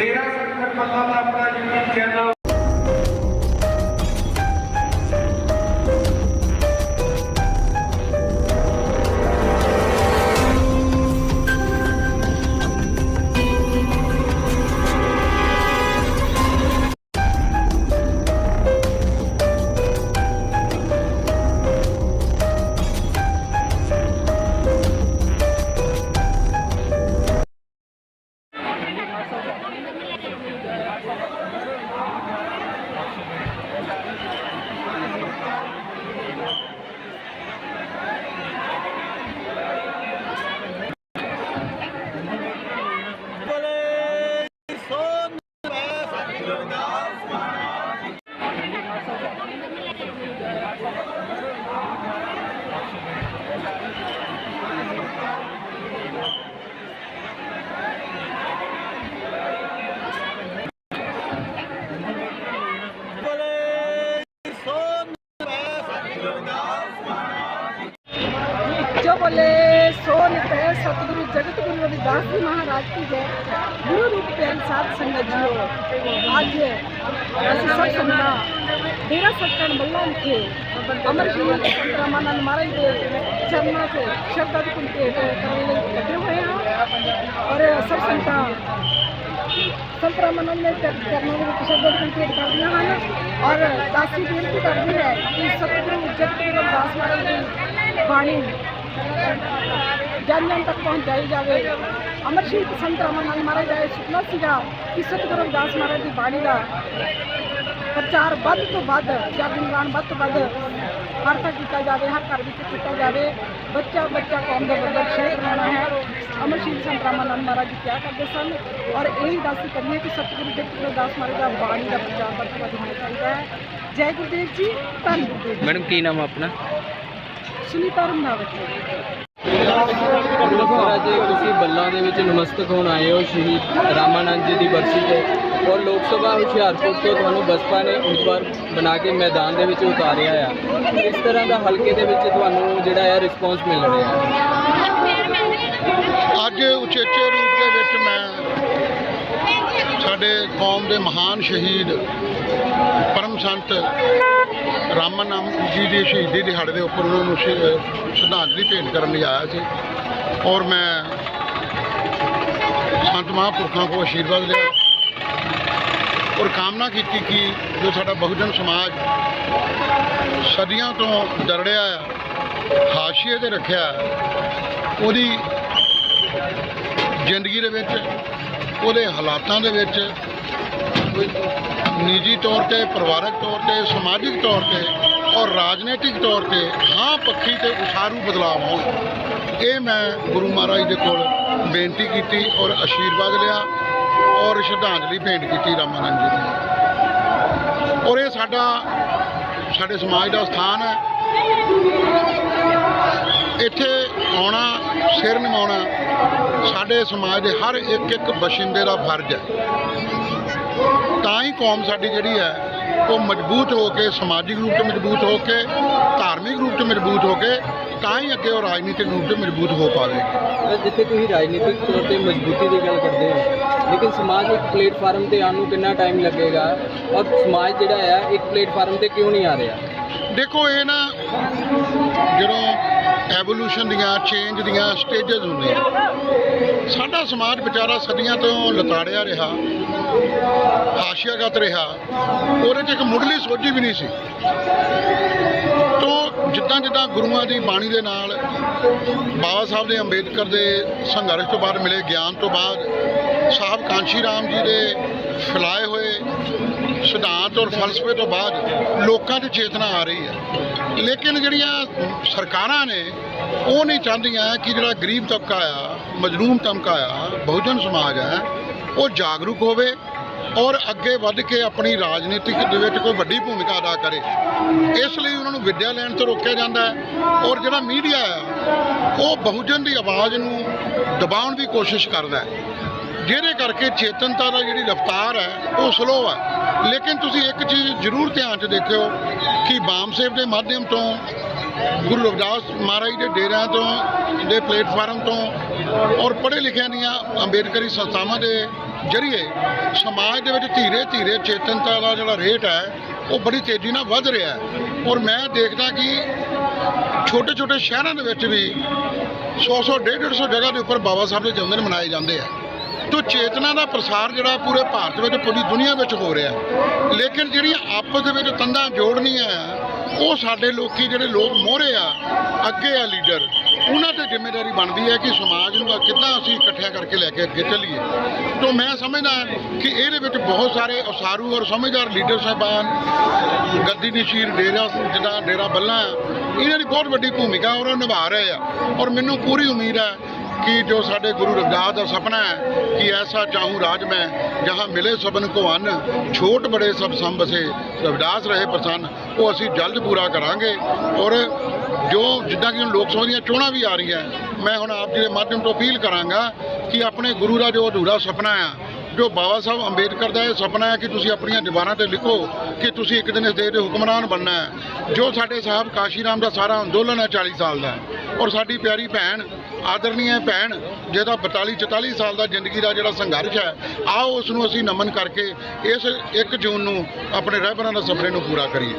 13 ਸਤੰਬਰ ਮੱਲਾ ਦਾ ਆਪਣਾ YouTube channel Thank you. Das ji Maharaj की जय। गुरु रूप प्रेम साथ संगत जी हो। आज सब संता डेरा सत्कर बल्लाम के अमर श्री रामानंद महाराज के चरणा से श्रद्धा कुंड के कटे हुए हैं। और सब संता संत रामानंद ने चरणों में शब्द कंप्लीट कर दिया है। और दासी कर दी है कि सतगुरु जगत दास महाराज की वाणी। ਦੀ ਜਨ ਜਨ ਤੱਕ ਪਹੁੰਚਾਈ ਜਾਵੇ। ਅਮਰ ਸ਼ਹੀਦ ਸੰਤ ਰਾਮਾਨੰਦ ਮਹਾਰਾਜ ਦਾ ਸੁਪਨਾ ਸੀਗਾ ਕਿ ਸਤਿਗੁਰੂ ਰਵਿਦਾਸ ਮਹਾਰਾਜ ਦੀ ਬਾਣੀ ਦਾ ਪ੍ਰਚਾਰ ਵੱਧ ਤੋਂ ਵੱਧ ਜਾਂ ਗੁਣਗਾਨ ਵੱਧ ਤੋਂ ਵੱਧ ਹਰ ਤੱਕ ਕੀਤਾ ਜਾਵੇ ਹਰ ਘਰ ਵਿੱਚ ਕੀਤਾ ਜਾਵੇ। ਬੱਚਾ ਬੱਚਾ ਕੌਮ ਦਾ ਬੱਬਰ ਸ਼ੇਰ ਬਣਾਉਣਾ ਹੈ। ਅਮਰ ਸ਼ਹੀਦ ਸੰਤ ਰਾਮਾਨੰਦ ਮਹਾਰਾਜ ਜੀ ਕਿਹਾ ਕਰਦੇ ਸਨ? ਔਰ ਇਹ ਦਾਸੀ ਕਰੀਏ ਕਿ ਸਤਿਗੁਰੂ ਜਗਤ ਗੁਰੂ ਰਵਿਦਾਸ ਮਹਾਰਾਜ ਦਾ ਬਾਣੀ ਦਾ ਪ੍ਰਚਾਰ ਵੱਧ ਤੋਂ ਵੱਧ ਹੋਣਾ ਚਾਹੀਦਾ ਹੈ। ਜੈ ਗੁਰਦੇਵ ਜੀ ਧੰਨ ਗੁਰਦੇਵ ਮੈਡਮ ਕੀ ਨਾਮ ਆਪਣਾ? ਸੁਨੀਤਾ ਸਰ ਅੱਜ ਤੁਸੀਂ ਬੱਲਾਂ ਦੇ ਵਿੱਚ ਨਮਸਤਕ ਹੋਣ ਆਏ ਹੋ, ਸ਼ਹੀਦ ਰਾਮਾਨੰਦ ਜੀ ਦੀ ਬਰਸੀ ਤੇ। ਔਰ ਲੋਕ ਸਭਾ ਹੁਸ਼ਿਆਰਪੁਰ ਤੋਂ ਤੁਹਾਨੂੰ ਬਸਪਾ ਨੇ ਉਮੀਦਵਾਰ ਬਣਾ ਕੇ ਮੈਦਾਨ ਦੇ ਵਿੱਚ ਉਤਾਰਿਆ ਆ। ਇਸ ਤਰ੍ਹਾਂ ਦਾ ਹਲਕੇ ਦੇ ਵਿੱਚ ਤੁਹਾਨੂੰ ਜਿਹੜਾ ਹੈ ਰਿਸਪੌਂਸ ਮਿਲ ਰਿਹਾ ਹੈ। ਅੱਜ ਉਚੇਚੇ ਰੂਪ ਦੇ ਵਿੱਚ ਮੈਂ ਸਾਡੇ ਕੌਮ ਦੇ ਮਹਾਨ ਸ਼ਹੀਦ ਪਰਮ ਸੰਤ ਰਾਮਨਾਮ ਜੀ ਦੀ ਸ਼ਹੀਦੀ ਦਿਹਾੜੇ ਦੇ ਉੱਪਰ ਉਹਨਾਂ ਨੂੰ ਸ਼ਰਧਾਂਜਲੀ ਭੇਂਟ ਕਰਨ ਲਈ ਆਇਆ ਸੀ। ਔਰ ਮੈਂ ਸੰਤ ਮਹਾਂਪੁਰਖਾਂ ਕੋਲ ਆਸ਼ੀਰਵਾਦ ਲਿਆ ਔਰ ਕਾਮਨਾ ਕੀਤੀ ਕਿ ਜੋ ਸਾਡਾ ਬਹੁਜਨ ਸਮਾਜ ਸਦੀਆਂ ਤੋਂ ਦਰੜਿਆ ਹਾਸ਼ੀਏ ਤੇ ਰੱਖਿਆ ਉਹਦੀ ਜ਼ਿੰਦਗੀ ਦੇ ਵਿੱਚ, ਉਹਦੇ ਹਾਲਾਤਾਂ ਦੇ ਵਿੱਚ, ਨਿੱਜੀ ਤੌਰ ਤੇ, ਪਰਿਵਾਰਕ ਤੌਰ ਤੇ, ਸਮਾਜਿਕ ਤੌਰ ਤੇ ਔਰ ਰਾਜਨੀਤਿਕ ਤੌਰ ਤੇ ਹਾਂ ਪੱਖੀ ਤੇ ਉਸਾਰੂ ਬਦਲਾਅ ਹੋਣ। ਇਹ ਮੈਂ ਗੁਰੂ ਮਹਾਰਾਜ ਦੇ ਕੋਲ ਬੇਨਤੀ ਕੀਤੀ ਔਰ ਆਸ਼ੀਰਵਾਦ ਲਿਆ ਔਰ ਸ਼ਰਧਾਂਜਲੀ ਭੇਂਟ ਕੀਤੀ ਰਾਮਾਨੰਦ ਜੀ ਨੂੰ ਔਰ ਇਹ ਸਾਡਾ, ਸਾਡੇ ਸਮਾਜ ਦਾ ਸਥਾਨ ਹੈ। ਇੱਥੇ ਆਉਣਾ, ਸਿਰ ਨਿਵਾਉਣਾ ਸਾਡੇ ਸਮਾਜ ਦੇ ਹਰ ਇੱਕ ਇੱਕ ਬਸ਼ਿੰਦੇ ਦਾ ਫਰਜ਼ ਹੈ। ਤਾਂ ਹੀ ਕੌਮ ਸਾਡੀ ਜਿਹੜੀ ਹੈ, ਉਹ ਮਜ਼ਬੂਤ ਹੋ ਕੇ ਸਮਾਜਿਕ ਰੂਪ 'ਚ ਮਜ਼ਬੂਤ ਹੋ ਕੇ, ਧਾਰਮਿਕ ਰੂਪ 'ਚ ਮਜ਼ਬੂਤ ਹੋ ਕੇ ਤਾਂ ਹੀ ਅੱਗੇ ਉਹ ਰਾਜਨੀਤਿਕ ਰੂਪ ਤੇ ਮਜ਼ਬੂਤ ਹੋ ਪਾਵੇਗੀ। ਤਾਂ ਜਿੱਥੇ ਤੁਸੀਂ ਰਾਜਨੀਤਿਕ ਤੌਰ ਤੇ ਮਜ਼ਬੂਤੀ ਦੀ ਗੱਲ ਕਰਦੇ ਹੋ ਲੇਕਿਨ ਸਮਾਜ ਇੱਕ ਪਲੇਟਫਾਰਮ ਤੇ ਆਉਣ ਨੂੰ ਕਿੰਨਾ ਟਾਈਮ ਲੱਗੇਗਾ? ਔਰ ਸਮਾਜ ਜਿਹੜਾ ਹੈ ਇੱਕ ਪਲੇਟਫਾਰਮ ਤੇ ਕਿਉਂ ਨਹੀਂ ਆ ਰਿਹਾ? ਦੇਖੋ ਇਹ ਨਾ ਜਦੋਂ ਐਵੋਲੂਸ਼ਨ ਦੀਆਂ ਚੇਂਜ ਦੀਆਂ ਸਟੇਜਸ ਹੁੰਦੀਆਂ ਸਾਡਾ ਸਮਾਜ ਵਿਚਾਰਾ ਸਦੀਆਂ ਤੋਂ ਲਤਾੜਿਆ ਰਿਹਾ ਹਾਸ਼ੀਆਗਤ ਰਿਹਾ। ਉਹਦੇ 'ਚ ਇੱਕ ਮੁੱਢਲੀ ਸੋਝੀ ਵੀ ਨਹੀਂ ਸੀ। ਜਿੱਦਾਂ ਜਿੱਦਾਂ ਗੁਰੂਆਂ ਦੀ ਬਾਣੀ ਦੇ ਨਾਲ ਬਾਬਾ ਸਾਹਿਬ ਦੇ ਅੰਬੇਦਕਰ ਦੇ ਸੰਘਰਸ਼ ਤੋਂ ਬਾਅਦ ਮਿਲੇ, ਗਿਆਨ ਤੋਂ ਬਾਅਦ ਸਾਹਿਬ ਕਾਂਸ਼ੀ ਰਾਮ ਜੀ ਦੇ ਫੈਲਾਏ ਹੋਏ ਸਿਧਾਂਤ ਔਰ ਫਲਸਫੇ ਤੋਂ ਬਾਅਦ ਲੋਕਾਂ 'ਚ ਚੇਤਨਾ ਆ ਰਹੀ ਹੈ। ਲੇਕਿਨ ਜਿਹੜੀਆਂ ਸਰਕਾਰਾਂ ਨੇ, ਉਹ ਨਹੀਂ ਚਾਹੁੰਦੀਆਂ ਕਿ ਜਿਹੜਾ ਗਰੀਬ ਤਬਕਾ ਆ, ਮਜਲੂਮ ਤਬਕਾ ਆ, ਬਹੁਜਨ ਸਮਾਜ ਆ ਉਹ ਜਾਗਰੂਕ ਹੋਵੇ ਔਰ ਅੱਗੇ ਵੱਧ ਕੇ ਆਪਣੀ ਰਾਜਨੀਤਿਕ ਦੇ ਵਿੱਚ ਕੋਈ ਵੱਡੀ ਭੂਮਿਕਾ ਅਦਾ ਕਰੇ। ਇਸ ਲਈ ਉਹਨਾਂ ਨੂੰ ਵਿੱਦਿਆ ਲੈਣ ਤੋਂ ਰੋਕਿਆ ਜਾਂਦਾ ਹੈ ਔਰ ਜਿਹੜਾ ਮੀਡੀਆ ਆ ਉਹ ਬਹੁਜਨ ਦੀ ਆਵਾਜ਼ ਨੂੰ ਦਬਾਉਣ ਦੀ ਕੋਸ਼ਿਸ਼ ਕਰਦਾ ਹੈ। ਜਿਹਦੇ ਕਰਕੇ ਚੇਤਨਤਾ ਦਾ ਜਿਹੜੀ ਰਫ਼ਤਾਰ ਹੈ, ਉਹ ਸਲੋ ਹੈ। ਲੇਕਿਨ ਤੁਸੀਂ ਇੱਕ ਚੀਜ਼ ਜ਼ਰੂਰ ਧਿਆਨ 'ਚ ਦੇਖਿਓ ਕਿ ਬਾਮ ਸੇਵ ਦੇ ਮਾਧਿਅਮ ਤੋਂ, ਗੁਰੂ ਰਵਿਦਾਸ ਮਹਾਰਾਜ ਦੇ ਡੇਰਿਆਂ ਤੋਂ, ਦੇ ਪਲੇਟਫਾਰਮ ਤੋਂ ਔਰ ਪੜ੍ਹੇ ਲਿਖਿਆਂ ਦੀਆਂ ਅੰਬੇਦਕਰੀ ਸੰਸਥਾਵਾਂ ਦੇ ਜਰੀਏ ਸਮਾਜ ਦੇ ਵਿੱਚ ਧੀਰੇ ਧੀਰੇ ਚੇਤਨਤਾ ਦਾ ਜਿਹੜਾ ਰੇਟ ਹੈ, ਉਹ ਬੜੀ ਤੇਜ਼ੀ ਨਾਲ ਵੱਧ ਰਿਹਾ ਹੈ। ਔਰ ਮੈਂ ਦੇਖਦਾ ਕਿ ਛੋਟੇ ਛੋਟੇ ਸ਼ਹਿਰਾਂ ਦੇ ਵਿੱਚ ਵੀ 100 100 150 ਜਗ੍ਹਾ ਦੇ ਉੱਪਰ ਬਾਬਾ ਸਾਹਿਬ ਦੇ ਜਨਮਦਿਨ ਮਨਾਏ ਜਾਂਦੇ ਆ। ਤੋ ਚੇਤਨਾ ਦਾ ਪ੍ਰਸਾਰ ਜਿਹੜਾ ਪੂਰੇ ਭਾਰਤ ਵਿੱਚ, ਪੂਰੀ ਦੁਨੀਆ ਵਿੱਚ ਹੋ ਰਿਹਾ ਲੇਕਿਨ ਜਿਹੜੀਆਂ ਆਪਸ ਦੇ ਵਿੱਚ ਤੰਦਾਂ ਜੋੜਨੀਆਂ ਆ ਉਹ ਸਾਡੇ ਲੋਕੀ ਜਿਹੜੇ ਲੋਕ ਮੋਹਰੇ ਆ ਅੱਗੇ ਆ ਲੀਡਰ ਉਹਨਾਂ ਤੇ ਜ਼ਿੰਮੇਵਾਰੀ ਬਣਦੀ ਹੈ ਕਿ ਸਮਾਜ ਨੂੰ ਕਿੱਦਾਂ ਅਸੀਂ ਇਕੱਠਿਆਂ ਕਰਕੇ ਲੈ ਕੇ ਅੱਗੇ ਚੱਲੀਏ। ਤੋ ਮੈਂ ਸਮਝਦਾ ਕਿ ਇਹਦੇ ਵਿੱਚ ਬਹੁਤ ਸਾਰੇ ਉਸਾਰੂ ਔਰ ਸਮਝਦਾਰ ਲੀਡਰ ਸਾਹਿਬਾਨ ਗੱਦੀ ਨਸ਼ੀਰ ਡੇਰਾ ਜਿੱਦਾਂ ਡੇਰਾ ਬੱਲਾ ਆ, ਇਹਨਾਂ ਦੀ ਬਹੁਤ ਵੱਡੀ ਭੂਮਿਕਾ ਔਰ ਉਹ ਨਿਭਾ ਰਹੇ ਆ। ਔਰ ਮੈਨੂੰ ਪੂਰੀ ਉਮੀਦ ਹੈ ਕਿ ਜੋ ਸਾਡੇ ਗੁਰੂ ਰਵਿਦਾਸ ਦਾ ਸੁਪਨਾ ਹੈ ਕਿ ਐਸਾ ਚਾਹੂੰ ਰਾਜ ਮੈਂ, ਜਹਾਂ ਮਿਲੇ ਸਭਨ ਕੋ ਅੰਨ, ਛੋਟ ਬੜੇ ਸਭ ਸੰਭਸੇ ਰਵਿਦਾਸ ਰਹੇ ਪ੍ਰਸੰਨ, ਉਹ ਅਸੀਂ ਜਲਦ ਪੂਰਾ ਕਰਾਂਗੇ। ਔਰ ਜੋ ਜਿੱਦਾਂ ਕਿ ਹੁਣ ਲੋਕ ਸਭਾ ਦੀਆਂ ਚੋਣਾਂ ਵੀ ਆ ਰਹੀਆਂ, ਮੈਂ ਹੁਣ ਆਪ ਜੀ ਦੇ ਮਾਧਿਅਮ ਤੋਂ ਅਪੀਲ ਕਰਾਂਗਾ ਕਿ ਆਪਣੇ ਗੁਰੂ ਦਾ ਜੋ ਅਧੂਰਾ ਸੁਪਨਾ ਆ ਜੋ ਬਾਬਾ ਸਾਹਿਬ ਅੰਬੇਦਕਰ ਦਾ ਇਹ ਸੁਪਨਾ ਹੈ ਕਿ ਤੁਸੀਂ ਆਪਣੀਆਂ ਦੀਵਾਰਾਂ ਤੇ ਲਿਖੋ ਕਿ ਤੁਸੀਂ ਇੱਕ ਦਿਨ ਇਸ ਦੇਸ਼ ਦੇ ਹੁਕਮਰਾਨ ਬਣਨਾ ਹੈ। ਜੋ ਸਾਡੇ ਸਾਹਿਬ ਕਾਸ਼ੀ ਰਾਮ ਦਾ ਸਾਰਾ ਅੰਦੋਲਨ ਹੈ 40 ਸਾਲ ਦਾ ਔਰ ਸਾਡੀ ਪਿਆਰੀ ਭੈਣ ਆਦਰਨੀय ਭੈਣ, ਜਿਹਦਾ 42 44 ਸਾਲ ਦਾ ਜ਼ਿੰਦਗੀ ਦਾ ਜਿਹੜਾ ਸੰਘਰਸ਼ ਹੈ, ਆਓ ਉਸ ਨੂੰ ਅਸੀਂ ਨਮਨ ਕਰਕੇ ਇਸ 1 ਜੂਨ ਨੂੰ ਆਪਣੇ ਰਹਿਬਰਾਂ ਦਾ ਸੁਪਨੇ ਨੂੰ ਪੂਰਾ ਕਰੀਏ।